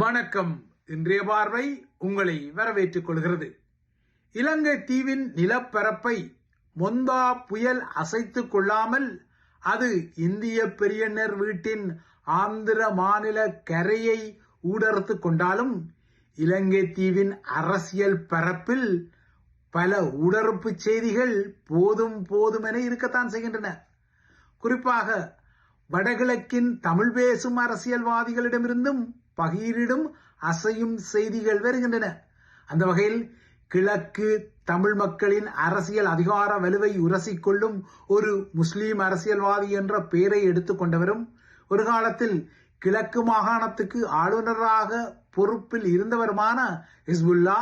வணக்கம். இன்றைய பார்வை உங்களை வரவேற்றுக் கொள்கிறது. இலங்கை தீவின் நிலப்பரப்பை மொந்தா புயல் அசைத்துக் கொள்ளாமல் அது இந்திய பெரியனர் வீட்டின் ஆந்திர மாநில கரையை ஊடறுத்து கொண்டாலும் இலங்கை தீவின் அரசியல் பரப்பில் பல ஊடறுப்பு செய்திகள் போதும் போதுமென இருக்கத்தான் செய்கின்றன. குறிப்பாக வடகிழக்கின் தமிழ் பேசும் அரசியல்வாதிகளிடமிருந்தும் பகிரிடும் அசையும் செய்திகள் வருகின்றன. அந்த வகையில் கிழக்கு தமிழ் மக்களின் அரசியல் அதிகார வலுவை உரசிக்கொள்ளும் ஒரு முஸ்லீம் அரசியல்வாதி என்ற பெயரை எடுத்துக்கொண்டவரும் ஒரு காலத்தில் கிழக்கு மாகாணத்துக்கு ஆளுநராக பொறுப்பில் இருந்தவருமான ஹிஸ்புல்லா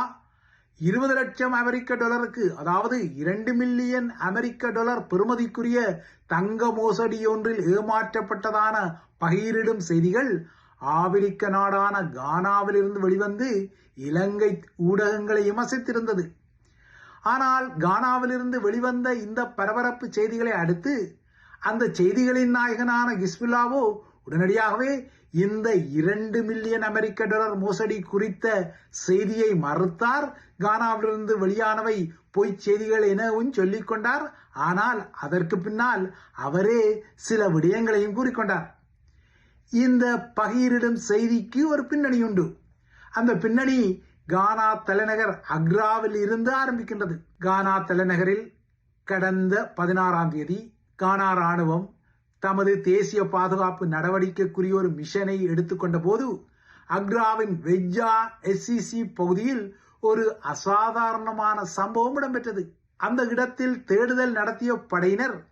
இருபது லட்சம் அமெரிக்க டாலருக்கு அதாவது இரண்டு மில்லியன் அமெரிக்க டாலர் பெறுமதிக்குரிய தங்க மோசடி ஒன்றில் ஏமாற்றப்பட்டதான பகிரிடும் செய்திகள் ஆப்பிரிக்க நாடான கானாவிலிருந்து வெளிவந்து இலங்கை ஊடகங்களை விமர்சித்திருந்தது. ஆனால் கானாவிலிருந்து வெளிவந்த இந்த பரபரப்பு செய்திகளை அடுத்து அந்த செய்திகளின் நாயகனான கிஸ்புல்லாவோ உடனடியாகவே இந்த இரண்டு மில்லியன் அமெரிக்க டாலர் மோசடி குறித்த செய்தியை மறுத்தார். கானாவிலிருந்து வெளியானவை பொய்ச் செய்திகள் எனவும் சொல்லிக்கொண்டார். ஆனால் அதற்கு பின்னால் அவரே சில விடயங்களையும் கூறிக்கொண்டார். இந்த பகிரிடும் செய்திக்கு ஒரு பின்னணி உண்டு. அந்த பின்னணி கானா தலைநகர் அக்ராவில் இருந்து ஆரம்பிக்கின்றது. கானா தலைநகரில் கடந்த பதினாறாம் தேதி கானா ராணுவம் தமது தேசிய பாதுகாப்பு நடவடிக்கைக்குரிய ஒரு மிஷனை எடுத்துக்கொண்ட போது அக்ராவின் வெஜ்ஜா எஸ்சிசி பகுதியில் ஒரு அசாதாரணமான சம்பவம் இடம்பெற்றது. அந்த இடத்தில் தேடுதல் நடத்திய படையினர்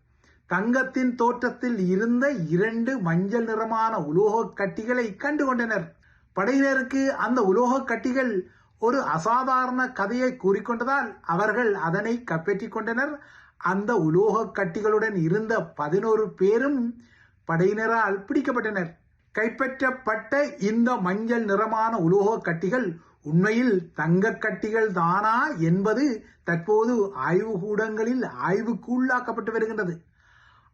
தங்கத்தின் தோற்றத்தில் இருந்த இரண்டு மஞ்சள் நிறமான உலோகக் கட்டிகளை கண்டுகொண்டனர். படையினருக்கு அந்த உலோகக் கட்டிகள் ஒரு அசாதாரண கதையை கூறிக்கொண்டதால் அவர்கள் அதனை கைப்பற்றிக் கொண்டனர். அந்த உலோகக் கட்டிகளுடன் இருந்த பதினோரு பேரும் படையினரால் பிடிக்கப்பட்டனர். கைப்பற்றப்பட்ட இந்த மஞ்சள் நிறமான உலோகக் கட்டிகள் உண்மையில் தங்க கட்டிகள் தானா என்பது தற்போது ஆய்வுகூடங்களில் ஆய்வுக்கு உள்ளாக்கப்பட்டு வருகின்றது.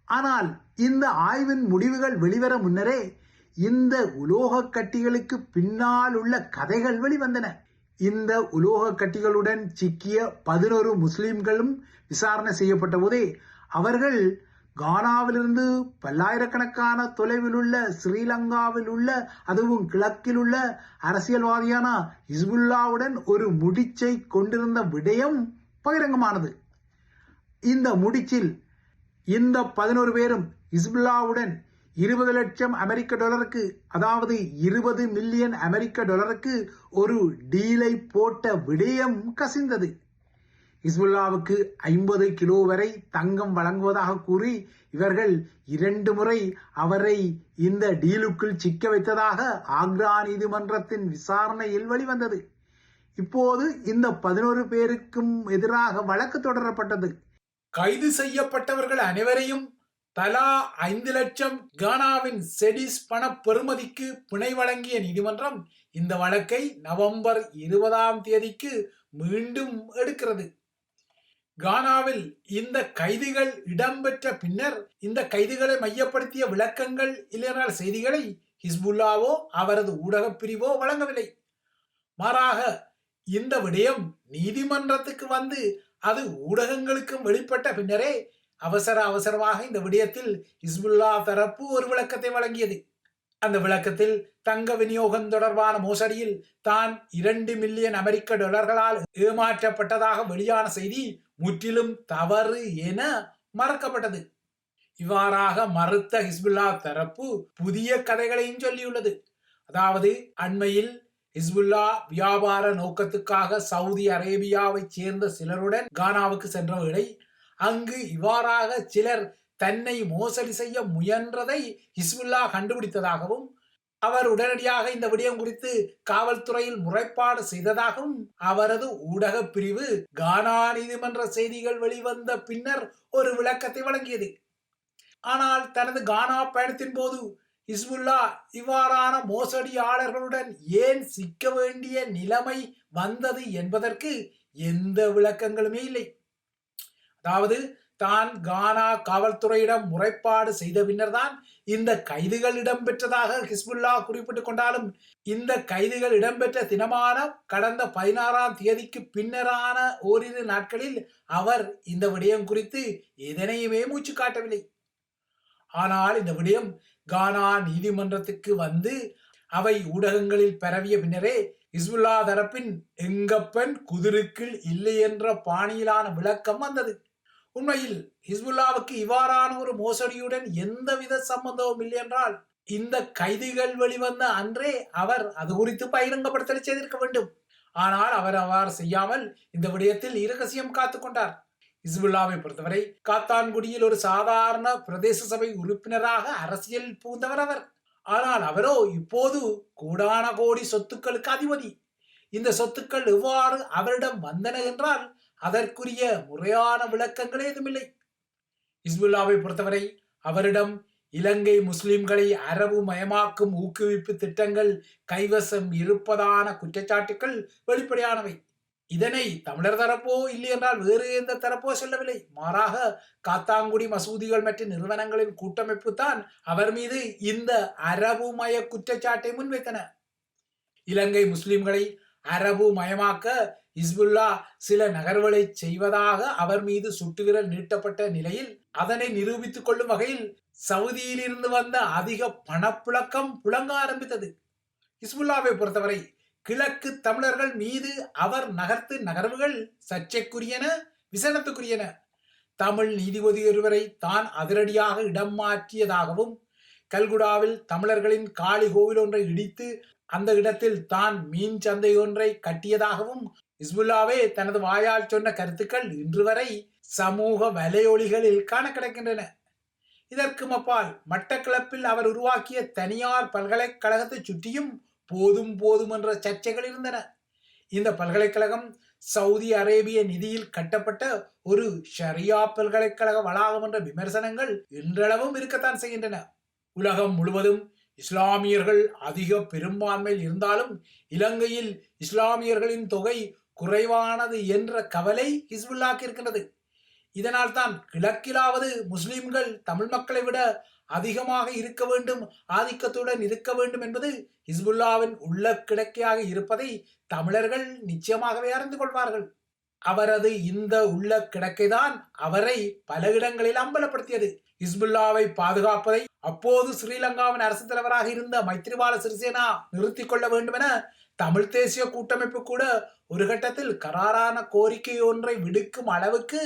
ஆனால் இந்த ஆய்வின் முடிவுகள் வெளிவர முன்னரே இந்த உலோக கட்டிகளுக்கு பின்னால் உள்ள கதைகள் வெளிவந்தன. இந்த உலோக கட்டிகளுடன் சிக்கிய பதினோரு முஸ்லிம்களும் விசாரணை செய்யப்பட்ட போதே அவர்கள் கானாவிலிருந்து பல்லாயிரக்கணக்கான தொலைவில் உள்ள ஸ்ரீலங்காவில் உள்ள அதுவும் கிழக்கில் உள்ள அரசியல்வாதியான ஹிஸ்புல்லாவுடன் ஒரு முடிச்சை கொண்டிருந்த விடயம் பகிரங்கமானது. இந்த முடிச்சில் இந்த பதினோரு பேரும் இஸ்புல்லாவுடன் இருபது லட்சம் அமெரிக்க டாலருக்கு அதாவது இருபது மில்லியன் அமெரிக்க டாலருக்கு ஒரு டீலை போட்ட விடயம் கசிந்தது. இஸ்புல்லாவுக்கு ஐம்பது கிலோ வரை தங்கம் வழங்குவதாக கூறி இவர்கள் இரண்டு முறை அவரை இந்த டீலுக்குள் சிக்க வைத்ததாக ஆக்ரா நீதிமன்றத்தின் விசாரணையில் வெளிவந்தது. இப்போது இந்த பதினோரு பேருக்கும் எதிராக வழக்கு தொடரப்பட்டது. கைது செய்யப்பட்டவர்கள் அனைவரையும் தலா ஐந்து லட்சம் கானாவின் செடிஸ் பண பெறுமதிக்கு பிணை வழங்கிய நீதிமன்றம் இந்த வழக்கை நவம்பர் இருபதாம் தேதிக்கு மீண்டும் எடுக்கிறது. கானாவில் இந்த கைதிகள் இடம்பெற்ற பின்னர் இந்த கைதிகளை மையப்படுத்திய விளக்கங்கள் இல்லைனால் செய்திகளை ஹிஸ்புல்லாவோ அவரது ஊடகப் பிரிவோ வழங்கவில்லை. மாறாக இந்த விடயம் நீதிமன்றத்துக்கு வந்து அது ஊடகங்களுக்கும் வெளிப்பட்ட பின்னரே அவசர அவசரமாக இந்த விடயத்தில் ஹிஸ்புல்லா தரப்பு ஒரு விளக்கத்தை வழங்கியது. அந்த விளக்கத்தில் தங்க விநியோகம் தொடர்பான மோசடியில் தான் இரண்டு மில்லியன் அமெரிக்க டாலர்களால் ஏமாற்றப்பட்டதாக வெளியான செய்தி முற்றிலும் தவறு என மறக்கப்பட்டது. இவ்வாறாக மறுத்த ஹிஸ்புல்லா தரப்பு புதிய கதைகளையும் சொல்லியுள்ளது. அதாவது அண்மையில் ஹிஸ்புல்லா வியாபார நோக்கத்துக்காக சவுதி அரேபியாவைச் சேர்ந்த சிலருடன் கானாவுக்கு சென்றவர்களை அங்கு இவ்வாறாக சிலர் தன்னை மோசடி செய்ய முயன்றதை ஹிஸ்புல்லா கண்டுபிடித்ததாகவும் அவர் உடனடியாக இந்த விடயம் குறித்து காவல்துறையில் முறைப்பாடு செய்ததாகவும் அவரது ஊடக பிரிவு கானா நீதிமன்ற செய்திகள் வெளிவந்த பின்னர் ஒரு விளக்கத்தை வழங்கியது. ஆனால் தனது கானா பயணத்தின் போது ஹிஸ்புல்லா இவ்வாறான மோசடியாளர்களுடன் ஏன் சிக்க வேண்டிய நிலைமை வந்தது என்பதற்கு எந்த விளக்கங்களுமே இல்லை. அதாவது தான் கானா காவல்துறையிடம் முறைப்பாடு செய்த பின்னர் தான் இந்த கைதுகள் இடம்பெற்றதாக ஹிஸ்புல்லா குறிப்பிட்டுக் கொண்டாலும் இந்த கைதுகள் இடம்பெற்ற தினமான கடந்த பதினாறாம் தேதிக்கு பின்னரான ஓரிரு நாட்களில் அவர் இந்த விடயம் குறித்து எதனையுமே மூச்சு காட்டவில்லை. ஆனால் இந்த விடயம் கானா நீதிமன்றத்துக்கு வந்து அவை ஊடகங்களில் பரவிய பின்னரே இஸ்புல்லா தரப்பின் எங்கப்பெண் குதிருக்கில் இல்லை என்ற பாணியிலான விளக்கம் வந்தது. உண்மையில் ஹிஸ்புல்லாவுக்கு இவ்வாறான ஒரு மோசடியுடன் எந்தவித சம்பந்தமும் இல்லை என்றால் இந்த கைதிகள் வெளிவந்த அன்றே அவர் அது குறித்து பகிரங்கப்படுத்தலை செய்திருக்க வேண்டும். ஆனால் அவர் அவ்வாறு செய்யாமல் இந்த விடயத்தில் இரகசியம் காத்துக்கொண்டார் கொண்டார். ஹிஸ்புல்லாவை பொறுத்தவரை காத்தான்குடியில் ஒரு சாதாரண பிரதேச சபை உறுப்பினராக அரசியல் பூந்தவர் அவர். ஆனால் அவரோ இப்போது கோடான கோடி சொத்துக்களுக்கு அதிபதி. இந்த சொத்துக்கள் எவ்வாறு அவரிடம் வந்தன என்றால் அதற்குரிய முறையான விளக்கங்களே எதுவுமில்லை இஸ்புல்லாவை பொறுத்தவரை அவரிடம் இலங்கை முஸ்லிம்களை அரபு மயமாக்கும் ஊக்குவிப்பு திட்டங்கள் கைவசம் இருப்பதான குற்றச்சாட்டுக்கள் வெளிப்படையானவை. இதனை தமிழர் தரப்போ இல்லை என்றால் வேறு எந்த தரப்போ சொல்லவில்லை. மாறாக காத்தாங்குடி மசூதிகள் மற்றும் நிறுவனங்களின் கூட்டமைப்பு தான் அவர் மீது இந்த அரபு மய குற்றச்சாட்டை முன்வைத்தன. இலங்கை முஸ்லிம்களை அரபு மயமாக்க இஸ்புல்லா சில நகர்வுகளை செய்வதாக அவர் மீது சுட்டுவிரல் நீட்டப்பட்ட நிலையில் அதனை நிரூபித்துக் கொள்ளும் வகையில் சவுதியிலிருந்து வந்த அதிக பணப்புழக்கம் புழங்க ஆரம்பித்தது. இஸ்புல்லாவை பொறுத்தவரை கிழக்கு தமிழர்கள் மீது அவர் நகர்த்து நகர்வுகள் சர்ச்சைக்குரியன விசனத்துக்குரியன. தமிழ் நீதிபதி ஒருவரை தான் அதிரடியாக இடம் மாற்றியதாகவும் கல்குடாவில் தமிழர்களின் காளி கோவில் ஒன்றை இடித்து அந்த இடத்தில் தான் மீன் சந்தை ஒன்றை கட்டியதாகவும் இஸ்புல்லாவே தனது வாயால் சொன்ன கருத்துக்கள் இன்று வரை சமூக வலையொலிகளில் காண கிடக்கின்றன இதற்கு அப்பால் மட்டக்களப்பில் அவர் உருவாக்கிய தனியார் பல்கலைக்கழகத்தை சுற்றியும் போதும் போதும் என்ற சர்ச்சைகள் இருந்தன. இந்த பல்கலைக்கழகம் சவுதி அரேபிய நிதியில் கட்டப்பட்ட ஒரு ஷரியா பல்கலைக்கழக வளாகம் என்ற விமர்சனங்கள் இன்றளவும் இருக்கத்தான் செய்கின்றன. உலகம் முழுவதும் இஸ்லாமியர்கள் அதிக பெரும்பான்மையில் இருந்தாலும் இலங்கையில் இஸ்லாமியர்களின் தொகை குறைவானது என்ற கவலை ஹிஸ்புல்லாக்கு இருக்கின்றது. இதனால் தான் கிழக்கிலாவது முஸ்லிம்கள் தமிழ் மக்களை விட அதிகமாக இருக்க வேண்டும் ஆதிக்கத்துடன் இருக்க வேண்டும் என்பது ஹிஸ்புல்லாவின் உள்ள கிடக்கையாக இருப்பதை தமிழர்கள் நிச்சயமாகவே அறிந்து கொள்வார்கள். அவரது இந்த உள்ள கிடக்கைதான் அவரை பல இடங்களில் அம்பலப்படுத்தியது. ஹிஸ்புல்லாவை பாதுகாப்பதை அப்போது ஸ்ரீலங்காவின் அரசு தலைவராக இருந்த மைத்ரிபால சிறிசேனா நிறுத்திக் கொள்ள வேண்டும் என தமிழ் தேசிய கூட்டமைப்பு கூட ஒரு கட்டத்தில் கராரான கோரிக்கை ஒன்றை விடுக்கும் அளவுக்கு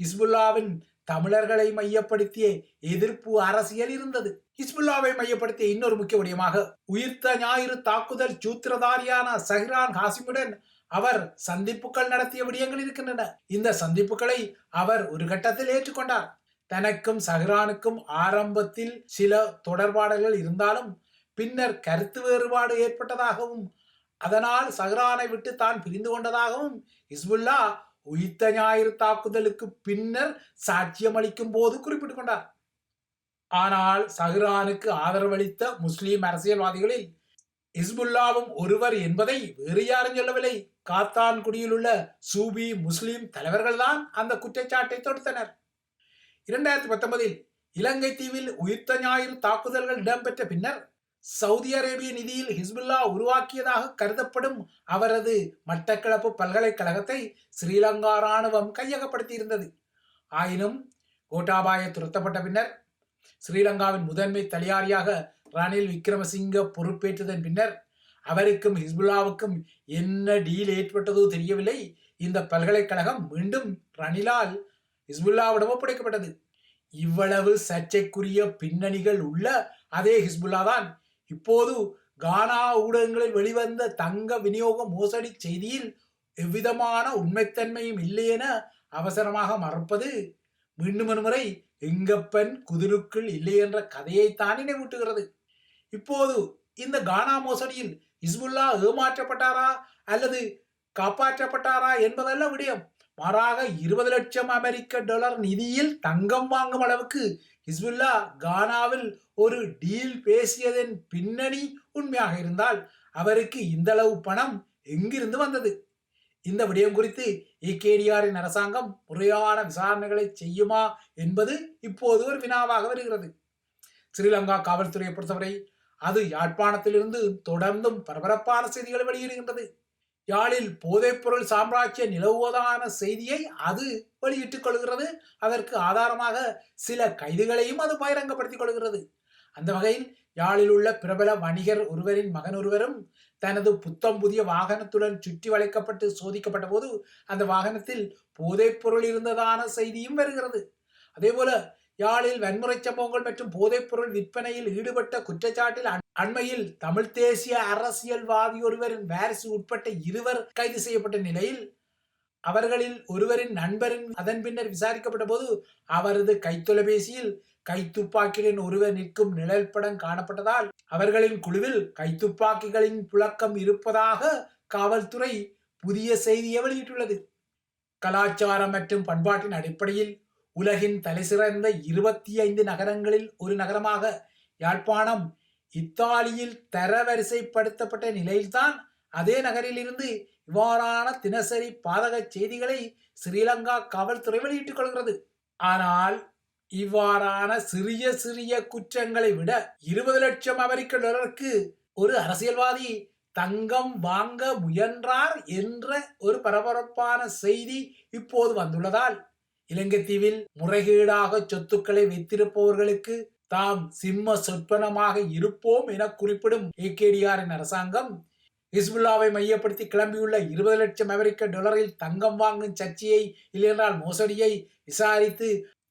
ஹிஸ்புல்லாவின் தமிழர்களை மையப்படுத்திய எதிர்ப்பு அரசியல் இருந்தது. ஹிஸ்புல்லாவை மையப்படுத்திய இன்னொரு முக்கிய விடயமாக உயிர்த்த ஞாயிறு தாக்குதல் சூத்திரதாரியான சஹ்ரான் ஹாசிமுடன் அவர் சந்திப்புகள் நடத்திய விடயங்கள் இருக்கின்றன. இந்த சந்திப்புகளை அவர் ஒரு கட்டத்தில் ஏற்றுக்கொண்டார். தனக்கும் சஹ்ரானுக்கும் ஆரம்பத்தில் சில தொடர்பாடல்கள் இருந்தாலும் பின்னர் கருத்து வேறுபாடு ஏற்பட்டதாகவும் அதனால் சஹ்ரானை விட்டு தான் பிரிந்து கொண்டதாகவும் ஹிஸ்புல்லா உயிர்த்த ஞாயிறு தாக்குதலுக்கு பின்னர் சாட்சியம் அளிக்கும் போது குறிப்பிட்டுக் கொண்டார் ஆனால் சஹ்ரானுக்கு ஆதரவளித்த முஸ்லிம் அரசியல்வாதிகளில் இஸ்புல்லாவும் ஒருவர் என்பதை வேறு யாரும் சொல்லவில்லை. காத்தான்குடியில் உள்ள சூபி முஸ்லிம் தலைவர்கள்தான் அந்த குற்றச்சாட்டை தொடுத்தனர். இரண்டாயிரத்தி பத்தொன்பதில் இலங்கை தீவில் உயிர்த்த ஞாயிறு தாக்குதல்கள் இடம்பெற்ற பின்னர் சவுதி அரேபிய நிதியில் ஹிஸ்புல்லா உருவாக்கியதாக கருதப்படும் அவரது மட்டக்களப்பு பல்கலைக்கழகத்தை ஸ்ரீலங்கா ராணுவம் கையகப்படுத்தியிருந்தது. ஆயினும் கோட்டாபாய துரத்தப்பட்ட பின்னர் ஸ்ரீலங்காவின் முதன்மை தலையாரியாக ரணில் விக்ரமசிங்க பொறுப்பேற்றதன் பின்னர் அவருக்கும் ஹிஸ்புல்லாவுக்கும் என்ன டீல் ஏற்பட்டதோ தெரியவில்லை. இந்த பல்கலைக்கழகம் மீண்டும் ரணிலால் ஹிஸ்புல்லாவிடம் ஒப்படைக்கப்பட்டது இவ்வளவு சர்ச்சைக்குரிய பின்னணிகள் உள்ள அதே ஹிஸ்புல்லா தான் இப்போது கானா ஊடகங்களில் வெளிவந்த தங்க விநியோக மோசடி செய்தியில் எவ்விதமான உண்மைத்தன்மையும் இல்லை என அவசரமாக மறப்பது மீண்டும் ஒருமுறை எங்கப்பன் குதிருக்குள் இல்லை என்ற கதையைத்தான் நினைவூட்டுகிறது. இப்போது இந்த கானா மோசடியில் இஸ்புல்லா ஏமாற்றப்பட்டாரா அல்லது காப்பாற்றப்பட்டாரா என்பதல்ல விடயம். மாறாக இருபது லட்சம் அமெரிக்க டாலர் நிதியில் தங்கம் வாங்கும் அளவுக்கு ஹிஸ்புல்லா கானாவில் ஒரு டீல் பேசியதன் பின்னணி உண்மையாக இருந்தால் அவருக்கு இந்த அளவு பணம் எங்கிருந்து வந்தது? இந்த விடயம் குறித்து ஏகேடிஆரின் அரசாங்கம் முறையான விசாரணைகளை செய்யுமா என்பது இப்போது ஒரு வினாவாக வருகிறது. ஸ்ரீலங்கா காவல்துறையை பொறுத்தவரை அது யாழ்ப்பாணத்திலிருந்து தொடர்ந்தும் பரபரப்பான செய்திகள் வெளியிடுகின்றது. யாழில் போதைப்பொருள் சாம்ராஜ்யம் நிலவுவதான செய்தியை அது வெளியிட்டுக் கொள்கிறது. அதற்கு ஆதாரமாக சில கைதுகளையும் அது பகிரங்கப்படுத்திக் கொள்கிறது. அந்த வகையில் யாழில் உள்ள பிரபல வணிகர் ஒருவரின் மகன் ஒருவரும் தனது புத்தம் புதிய வாகனத்துடன் சுற்றி வளைக்கப்பட்டு சோதிக்கப்பட்ட போது அந்த வாகனத்தில் போதைப்பொருள் இருந்ததான செய்தியும் வருகிறது. அதேபோல யாழில் வன்முறை சம்பவங்கள் மற்றும் போதைப்பொருள் விற்பனையில் ஈடுபட்ட குற்றச்சாட்டில் அண்மையில் தமிழ் தேசிய அரசியல்வாதி ஒருவரின் வாரிசு உட்பட்ட இருவர் கைது செய்யப்பட்ட நிலையில் அவர்களில் ஒருவரின் நண்பரின் அதன் பின்னர் விசாரிக்கப்பட்ட போது அவரது கைத்தொலைபேசியில் கைத்துப்பாக்கிகளின் ஒருவர் நிற்கும் நிழல் படம் காணப்பட்டதால் அவர்களின் குழுவில் கைத்துப்பாக்கிகளின் புழக்கம் இருப்பதாக காவல்துறை புதிய செய்தியை வெளியிட்டுள்ளது. கலாச்சாரம் மற்றும் பண்பாட்டின் அடிப்படையில் உலகின் தலைசிறந்த இருபத்தி ஐந்து நகரங்களில் ஒரு நகரமாக யாழ்ப்பாணம் இத்தாலியில் தரவரிசைப்படுத்தப்பட்ட நிலையில்தான் அதே நகரிலிருந்து இவ்வாறான தினசரி பாதக செய்திகளை ஸ்ரீலங்கா காவல்துறை வெளியிட்டுக் கொள்கிறது. ஆனால் இவ்வாறான சிறிய சிறிய குற்றங்களை விட இருபது லட்சம் அமெரிக்க டாலருக்கு ஒரு அரசியல்வாதி தங்கம் வாங்க முயன்றார் என்ற ஒரு பரபரப்பான செய்தி இப்போது வந்துள்ளதால் இலங்கை தீவில் முறைகேடாக சொத்துக்களை வைத்திருப்பவர்களுக்கு தாம் சிம்ம சொற்பனமாக இருப்போம் என குறிப்பிடும் ஏகேடிஆரின் அரசாங்கம் ஹிஸ்புல்லாவை மையப்படுத்தி கிளம்பியுள்ள இருபது லட்சம் அமெரிக்க டாலரில் தங்கம் வாங்கும் சர்ச்சையை இல்லையென்றால் மோசடியை விசாரித்து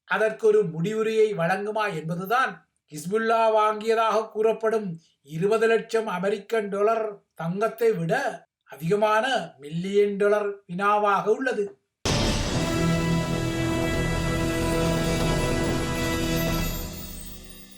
அதற்கு ஒரு முடிவுரையை வழங்குமா என்பதுதான் ஹிஸ்புல்லா வாங்கியதாக கூறப்படும் இருபது லட்சம் அமெரிக்கன் டாலர் தங்கத்தை விட அதிகமான மில்லியன் டாலர் வினாவாக உள்ளது.